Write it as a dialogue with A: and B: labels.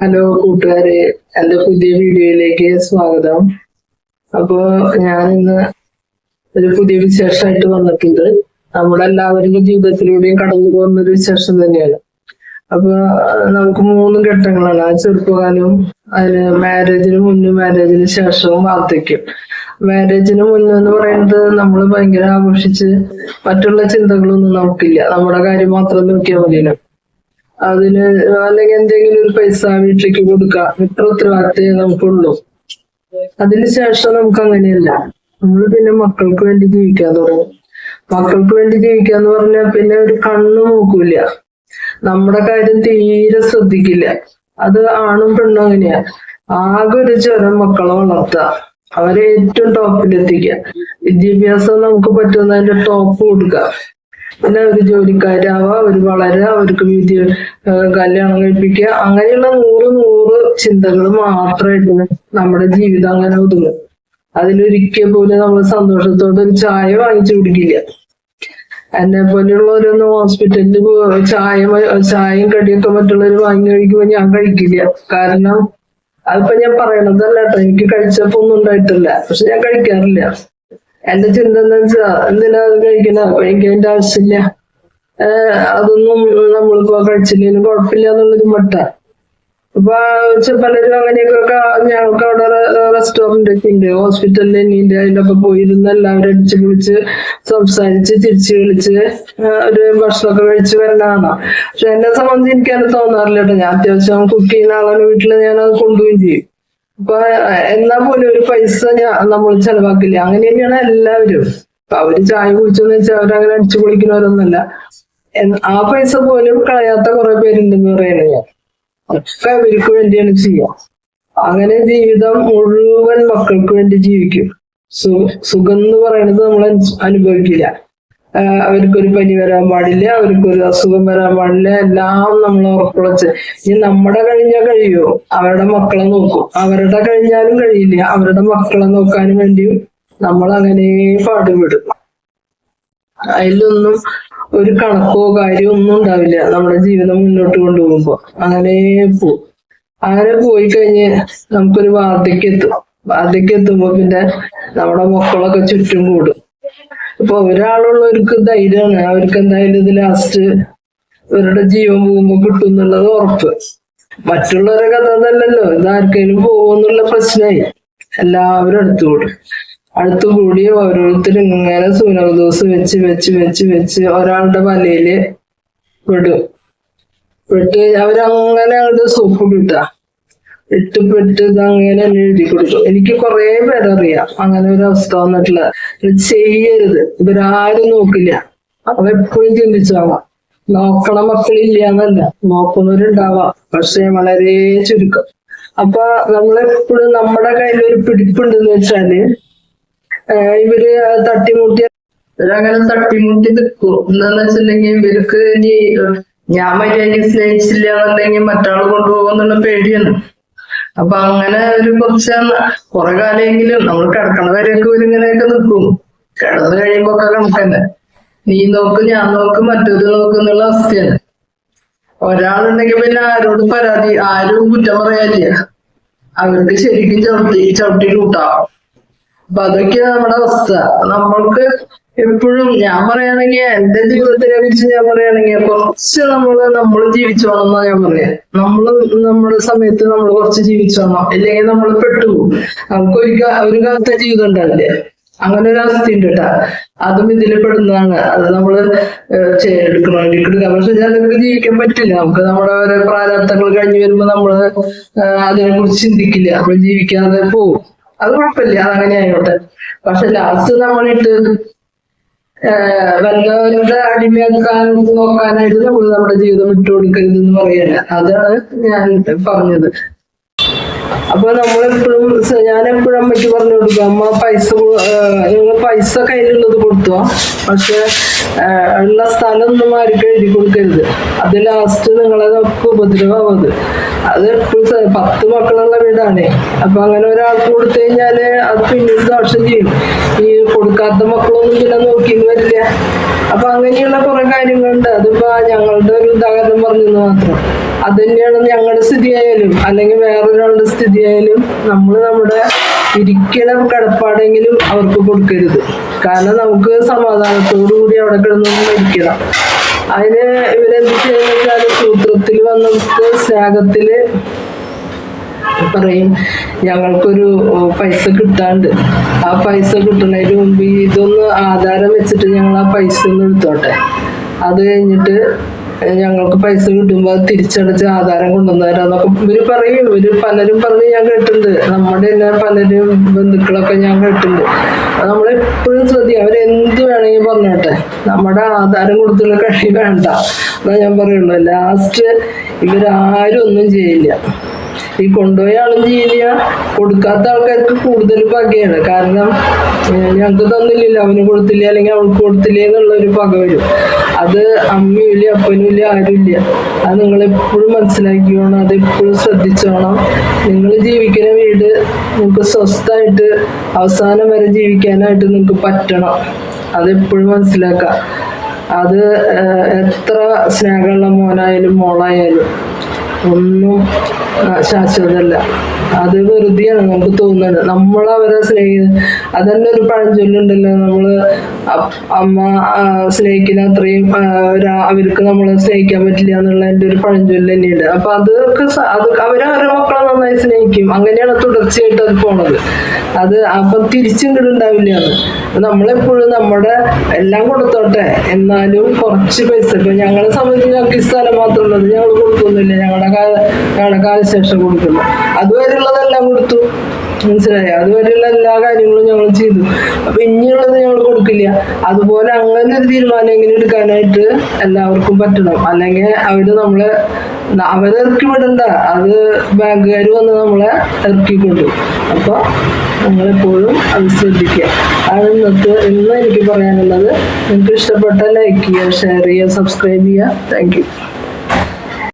A: Hello കൂട്ടുകാരെ എന്റെ പുതിയ വീഡിയോയിലേക്ക് സ്വാഗതം. അപ്പോ ഞാൻ ഇന്ന് ഒരു പുതിയ വിശേഷമായിട്ട് വന്നിട്ടുണ്ട്. നമ്മുടെ എല്ലാവരുടെ ജീവിതത്തിലൂടെയും കടന്നു പോകുന്ന ഒരു വിശേഷം തന്നെയാണ്. അപ്പൊ നമുക്ക് മൂന്ന് ഘട്ടങ്ങളാണ്. ആ ചെറുപ്പകാലവും അതിന് മാരേജിന് മുന്നും മാരേജിന് ശേഷവും വാർദ്ധക്യം. മാരേജിന് മുന്നെന്ന് പറയുന്നത് നമ്മൾ ഭയങ്കര ആഘോഷിച്ച് മറ്റുള്ള ചിന്തകളൊന്നും നമുക്കില്ല. നമ്മുടെ കാര്യം മാത്രം നോക്കിയാൽ മതിയല്ലോ. അതിന് അല്ലെങ്കിൽ എന്തെങ്കിലും ഒരു പൈസ വീട്ടിലേക്ക് കൊടുക്കാം. ഇത്ര ഉത്തരവാദിത്തേ നമുക്കുള്ളൂ. അതിനുശേഷം നമുക്ക് അങ്ങനെയല്ല. നമ്മൾ പിന്നെ മക്കൾക്ക് വേണ്ടി ജീവിക്കാൻ തുടങ്ങും. മക്കൾക്ക് വേണ്ടി ജീവിക്കാന്ന് പറഞ്ഞാൽ പിന്നെ ഒരു കണ്ണ് നോക്കൂല നമ്മുടെ കാര്യം തീരെ ശ്രദ്ധിക്കില്ല. അത് ആണും പെണ്ണും അങ്ങനെയാ. ആകെ ഒരു ചെറു മക്കളെ വളർത്തുക. അവരെ ഏറ്റവും ടോപ്പിലെത്തിക്കുക വിദ്യാഭ്യാസം നമുക്ക് പറ്റുന്നതിന്റെ ടോപ്പ് കൊടുക്കുക. പിന്നെ ഒരു ജോലിക്കാരാവുക ഒരു വളരുക അവർക്ക് വിദ്യ കല്യാണം കഴിപ്പിക്കുക. അങ്ങനെയുള്ള നൂറ് നൂറ് ചിന്തകൾ മാത്രമായിട്ട് നമ്മുടെ ജീവിതം അങ്ങനെ ഒതുങ്ങും. അതിലൊരിക്കൽ പോലും നമ്മൾ സന്തോഷത്തോടെ ഒരു ചായ വാങ്ങിച്ചു കുടിക്കില്ല. എന്നെ പോലെയുള്ളവരൊന്നും ഹോസ്പിറ്റലിൽ ചായ ചായയും കടിയൊക്കെ മറ്റുള്ളവർ വാങ്ങി കഴിക്കുമ്പോ ഞാൻ കഴിക്കില്ല. കാരണം അതിപ്പോ ഞാൻ പറയണതല്ല കേട്ടോ എനിക്ക് കഴിച്ചപ്പോ ഒന്നും ഉണ്ടായിട്ടില്ല. പക്ഷെ ഞാൻ കഴിക്കാറില്ല. എന്റെ ചിന്ത എന്താ വെച്ചാ എന്തിനാ കഴിക്കണ കഴിക്കേണ്ട ആവശ്യമില്ല അതൊന്നും നമ്മളിപ്പോ കഴിച്ചില്ലെങ്കിലും കുഴപ്പമില്ല എന്നുള്ളൊരു മട്ട. അപ്പൊ പലരും അങ്ങനെയൊക്കെ ഞങ്ങൾക്ക് അവിടെ റെസ്റ്റോറന്റ് ഒക്കെ ഉണ്ട്. ഹോസ്പിറ്റലിൽ ഉണ്ട് അതിലൊക്കെ പോയിരുന്ന് എല്ലാവരും അടിച്ചു വിളിച്ച് സംസാരിച്ച് തിരിച്ചു വിളിച്ച് ഒരു ഭക്ഷണമൊക്കെ കഴിച്ച് വരണതാണ് പക്ഷെ എന്നെ സംബന്ധിച്ച് എനിക്കത് തോന്നാറില്ല കേട്ടോ. ഞാൻ അത്യാവശ്യം കുക്ക് ചെയ്യുന്ന ആളാണ്. വീട്ടിൽ ഞാൻ അത് കൊണ്ടുപോവുകയും ചെയ്യും. അപ്പൊ എന്നാ പോലും ഒരു പൈസ നമ്മൾ ചെലവാക്കില്ല. അങ്ങനെ തന്നെയാണ് എല്ലാവരും. ഇപ്പൊ അവർ ചായ കുടിച്ചെന്ന് വെച്ചാൽ അവരങ്ങനെ അടിച്ചു കുളിക്കുന്നവരൊന്നുമല്ല ആ പൈസ പോലും കളയാത്ത കുറെ പേരുണ്ടെന്ന് പറയുന്നത് ഞാൻ. ഒക്കെ അവർക്ക് വേണ്ടിയാണ് ചെയ്യുക. അങ്ങനെ ജീവിതം മുഴുവൻ മക്കൾക്ക് വേണ്ടി ജീവിക്കും. സുഖം എന്ന് പറയുന്നത് നമ്മൾ അനുഭവിക്കില്ല. അവർക്കൊരു പനി വരാൻ പാടില്ല അവർക്കൊരു അസുഖം വരാൻ പാടില്ല എല്ലാം നമ്മൾ ഉറപ്പുളച്ച് ഇനി നമ്മുടെ കഴിഞ്ഞാൽ കഴിയോ. അവരുടെ മക്കളെ നോക്കും. അവരുടെ കഴിഞ്ഞാലും കഴിയില്ല. അവരുടെ മക്കളെ നോക്കാനും വേണ്ടിയും നമ്മൾ അങ്ങനെ പാടുപെടും. അതിലൊന്നും ഒരു കണക്കോ കാര്യമോ ഒന്നും ഉണ്ടാവില്ല. നമ്മുടെ ജീവിതം മുന്നോട്ട് കൊണ്ടുപോകുമ്പോ. അങ്ങനെ പോകും അങ്ങനെ പോയി കഴിഞ്ഞ് നമുക്കൊരു വാർദ്ധക്യം എത്തും വാർദ്ധക്യം പിന്നെ നമ്മുടെ മക്കളൊക്കെ ചുറ്റും കൂടും. ഇപ്പൊ ഒരാളുള്ളവർക്ക് ധൈര്യമാണ്. അവർക്ക് എന്തായാലും ഇത് ലാസ്റ്റ് ഇവരുടെ ജീവൻ പോകുമ്പോ കിട്ടും എന്നുള്ളത് ഉറപ്പ്. മറ്റുള്ളവരെ കഥ അതല്ലല്ലോ. ഇത് ആർക്കെങ്കിലും പോകുമെന്നുള്ള പ്രശ്നമായി. എല്ലാവരും അടുത്തുകൂടും. അടുത്തുകൂടി ഓരോരുത്തരും ഇങ്ങനെ സൂനകദോസ് വെച്ച് വെച്ച് വെച്ച് വെച്ച് ഒരാളുടെ വലയിൽ വിടും വിട്ട് അവരങ്ങനെ അങ്ങോട്ട് സൂപ്പ് കിട്ടുക ഇട്ട് പെട്ട് ഇത് അങ്ങനെ എഴുതി കൊടുക്കും എനിക്ക് കുറെ പേരറിയാം അങ്ങനെ ഒരു അവസ്ഥ വന്നിട്ടുള്ള ഇത് ചെയ്യരുത്. ഇവരാരും നോക്കില്ല. അവ എപ്പോഴും ചിന്തിച്ചാവാം നോക്കണ മക്കളില്ല എന്നല്ല നോക്കുന്നവരുണ്ടാവാം. പക്ഷെ വളരെ ചുരുക്കം. അപ്പൊ നമ്മളെപ്പോഴും നമ്മുടെ കയ്യിൽ ഒരു പിടിപ്പുണ്ടെന്ന് വെച്ചാൽ ഇവർ തട്ടിമുട്ടി ഇവരങ്ങനെ തട്ടിമുട്ടി നിൽക്കും. എന്താന്ന് വെച്ചിട്ടുണ്ടെങ്കിൽ ഇവർക്ക് ഇനി ഞാൻ മര്യാദയ്ക്ക് സ്നേഹിച്ചില്ല എന്നുണ്ടെങ്കിൽ മറ്റാൾ കൊണ്ടുപോകുന്നുള്ള പേടിയാണ്. അപ്പൊ അങ്ങനെ ഒരു കുറച്ച് കുറെ കാലമെങ്കിലും നമ്മൾ കിടക്കണ വരെയൊക്കെ ഇങ്ങനെയൊക്കെ നിൽക്കും കിടന്നു കഴിയുമ്പോ ഒക്കെ കണക്കന്നെ നീ നോക്ക് ഞാൻ നോക്ക് മറ്റൊരു നോക്ക് എന്നുള്ള അവസ്ഥയാണ്. ഒരാളുണ്ടെങ്കിൽ പിന്നെ ആരോടും പരാതി ആരും കുറ്റം പറയാനില്ല. അവർക്ക് ശരിക്കും ചവിട്ടി ചവിട്ടി കൂട്ടാവും അപ്പൊ അതൊക്കെയാണ് നമ്മുടെ അവസ്ഥ. നമ്മൾക്ക് എപ്പോഴും ഞാൻ പറയുകയാണെങ്കിൽ എന്റെ ജീവിതത്തിനെ കുറിച്ച് ഞാൻ പറയുകയാണെങ്കിൽ കുറച്ച് നമ്മൾ നമ്മൾ ജീവിച്ചോണം എന്നാ ഞാൻ പറയാ. നമ്മൾ നമ്മുടെ സമയത്ത് നമ്മൾ കുറച്ച് ജീവിച്ചോണം. ഇല്ലെങ്കിൽ നമ്മൾ പെട്ടുപോകും നമുക്ക് ഒരു ഒരു കാലത്തെ ജീവിതം ഉണ്ടാവില്ലേ. അങ്ങനെ ഒരു അവസ്ഥ ഉണ്ട് കേട്ടാ അതും ഇതിൽ പെടുന്നതാണ്. അത് നമ്മൾ എടുക്കണം എടുക്കാം പക്ഷെ അതൊക്കെ ജീവിക്കാൻ പറ്റില്ല. നമുക്ക് നമ്മുടെ ഓരോ പ്രാരാബ്ദങ്ങൾ കഴിഞ്ഞു വരുമ്പോൾ നമ്മൾ അതിനെ കുറിച്ച് ചിന്തിക്കില്ല. നമ്മൾ ജീവിക്കാതെ പോകും അത് കുഴപ്പമില്ല അങ്ങനെ ആയിക്കോട്ടെ. പക്ഷെ ലാസ്റ്റ് നമ്മളിട്ട് വല്ലവരുടെ അടിമയാക്കാൻ നോക്കാനായിട്ട് നമ്മൾ നമ്മുടെ ജീവിതം വിട്ടുകൊടുക്കരുതെന്ന് പറയല്ല അതാണ് ഞാൻ പറഞ്ഞത്. അപ്പൊ നമ്മളെപ്പോഴും ഞാൻ എപ്പോഴും അമ്മയ്ക്ക് പറഞ്ഞു കൊടുക്കും അമ്മ പൈസ നിങ്ങൾ പൈസ കയ്യിലുള്ളത് കൊടുത്തു. പക്ഷെ ഉള്ള സ്ഥലം ഒന്നും ആർക്കും എഴുതി കൊടുക്കരുത്. അത് ലാസ്റ്റ് നിങ്ങളെ നമുക്ക് ഉപദ്രവമാവത് അത്. എപ്പോഴും പത്ത് മക്കളുള്ള വീടാണ്. അപ്പൊ അങ്ങനെ ഒരാൾക്ക് കൊടുത്തു കഴിഞ്ഞാൽ അത് പിന്നീട് ദോഷം ചെയ്യും. ഈ കൊടുക്കാത്ത മക്കളൊന്നും പിന്നെ നോക്കിന്ന് വരില്ല. അപ്പൊ അങ്ങനെയുള്ള കുറെ കാര്യങ്ങളുണ്ട്. അതിപ്പോ ഞങ്ങളുടെ ഒരു ഉദാഹരണം പറഞ്ഞെന്ന് മാത്രം. അത് തന്നെയാണ് ഞങ്ങളുടെ സ്ഥിതി ആയാലും അല്ലെങ്കിൽ വേറൊരാളുടെ സ്ഥിതി ആയാലും നമ്മൾ നമ്മുടെ ഇരിക്കണം കിടപ്പാടെങ്കിലും അവർക്ക് കൊടുക്കരുത്. കാരണം നമുക്ക് സമാധാനത്തോടു കൂടി അവിടെ കിടന്നൊന്നും മരിക്കണം. അതിന് ഇവരെന്ത് ചെയ്യുന്ന സൂത്രത്തിൽ വന്നിട്ട് സ്നേഹത്തിൽ പറയും ഞങ്ങൾക്കൊരു പൈസ കിട്ടാണ്ട്. ആ പൈസ കിട്ടുന്നതിന് മുമ്പ് ഇതൊന്ന് ആധാരം വെച്ചിട്ട് ഞങ്ങൾ ആ പൈസ ഒന്ന് എടുത്തോട്ടെ. അത് കഴിഞ്ഞിട്ട് ഞങ്ങൾക്ക് പൈസ കിട്ടുമ്പോൾ അത് തിരിച്ചടച്ച് ആധാരം കൊണ്ടുവന്നതരാന്നൊക്കെ ഇവർ പറയും. ഇവർ പലരും പറഞ്ഞ് ഞാൻ കേട്ടിട്ടുണ്ട്. നമ്മുടെ തന്നെ പലരും ബന്ധുക്കളൊക്കെ ഞാൻ കേട്ടിട്ടുണ്ട്. നമ്മളെപ്പോഴും ശ്രദ്ധിക്കുക അവരെന്ത് വേണമെങ്കിൽ പറഞ്ഞോട്ടെ. നമ്മുടെ ആധാരം കൊടുത്തുള്ള കഴിവ് വേണ്ട. എന്നാ ഞാൻ പറയുള്ളൂ. ലാസ്റ്റ് ഇവരാരും ഒന്നും ചെയ്യില്ല. ഈ കൊണ്ടുപോയ ആളും ചെയ്യില്ല. കൊടുക്കാത്ത ആൾക്കാർക്ക് കൂടുതൽ പകയാണ്. കാരണം ഞങ്ങൾക്ക് തന്നില്ലല്ലോ. അവന് കൊടുത്തില്ല? അല്ലെങ്കിൽ അവൾക്ക് കൊടുത്തില്ല എന്നുള്ള ഒരു പക വരും. അത് അമ്മയില്ല അപ്പനുമില്ല ആരുമില്ല അത് നിങ്ങൾ എപ്പോഴും മനസ്സിലാക്കിയോണം. അത് എപ്പോഴും ശ്രദ്ധിച്ചോണം. നിങ്ങൾ ജീവിക്കുന്ന വീട് നിങ്ങൾക്ക് സ്വസ്ഥമായിട്ട് അവസാനം വരെ ജീവിക്കാനായിട്ട് നിങ്ങൾക്ക് പറ്റണം. അതെപ്പോഴും മനസ്സിലാക്കുക. അത് എത്ര സ്നേഹമുള്ള മോനായാലും മോളായാലും. ഒന്നും ശാശ്വതല്ല അത് വെറുതെയാണ് നമുക്ക് തോന്നുന്നത്. നമ്മൾ അവരെ സ്നേഹിക്കുന്നത് അതന്നെ ഒരു പഴഞ്ചൊല്ലുണ്ടല്ലോ. നമ്മൾ അമ്മ സ്നേഹിക്കുന്ന അത്രയും അവർക്ക് നമ്മളെ സ്നേഹിക്കാൻ പറ്റില്ല എന്നുള്ള എന്റെ ഒരു പഴഞ്ചൊല്ല് തന്നെയുണ്ട്. അപ്പൊ അതൊക്കെ അത് അവരവരുടെ മക്കളെ നന്നായി സ്നേഹിക്കും. അങ്ങനെയാണ് തുടർച്ചയായിട്ട് അത് പോണത്. അത് അപ്പം തിരിച്ചും കിടണ്ടാവില്ല അത് നമ്മളെപ്പോഴും നമ്മുടെ എല്ലാം കൊടുത്തോട്ടെ. എന്നാലും കുറച്ച് പൈസ. ഇപ്പൊ ഞങ്ങളെ സംബന്ധിച്ച് ഞങ്ങൾക്ക് ഈ സ്ഥലം മാത്രമുള്ളത് ഞങ്ങൾ കൊടുക്കുന്നില്ല. ഞങ്ങളുടെ കാല ഞങ്ങളുടെ കാലശേഷം കൊടുക്കുന്നു. അതുവരെയുള്ളതെല്ലാം കൊടുത്തു. മനസ്സിലായോ. അതുവരെയുള്ള എല്ലാ കാര്യങ്ങളും ഞങ്ങൾ ചെയ്തു. അപ്പൊ ഇനിയുള്ളത് ഞങ്ങൾ കൊടുക്കില്ല. അതുപോലെ അങ്ങനെ ഒരു തീരുമാനം എങ്ങനെ എടുക്കാനായിട്ട് എല്ലാവർക്കും പറ്റണം. അല്ലെങ്കിൽ അവർ നമ്മളെ അവരെ ഇറക്കി വിടണ്ട. അത് ബാങ്കുകാർ വന്ന് നമ്മളെ ഇറക്കിക്കൊണ്ടു അപ്പൊ നമ്മളെപ്പോഴും അത് ശ്രദ്ധിക്കുക. അത് ഇന്നത്തെ ഇന്ന് എനിക്ക് പറയാനുള്ളത്. നിങ്ങൾക്ക് ഇഷ്ടപ്പെട്ട ലൈക്ക് ചെയ്യുക ഷെയർ ചെയ്യുക സബ്സ്ക്രൈബ് ചെയ്യുക. താങ്ക്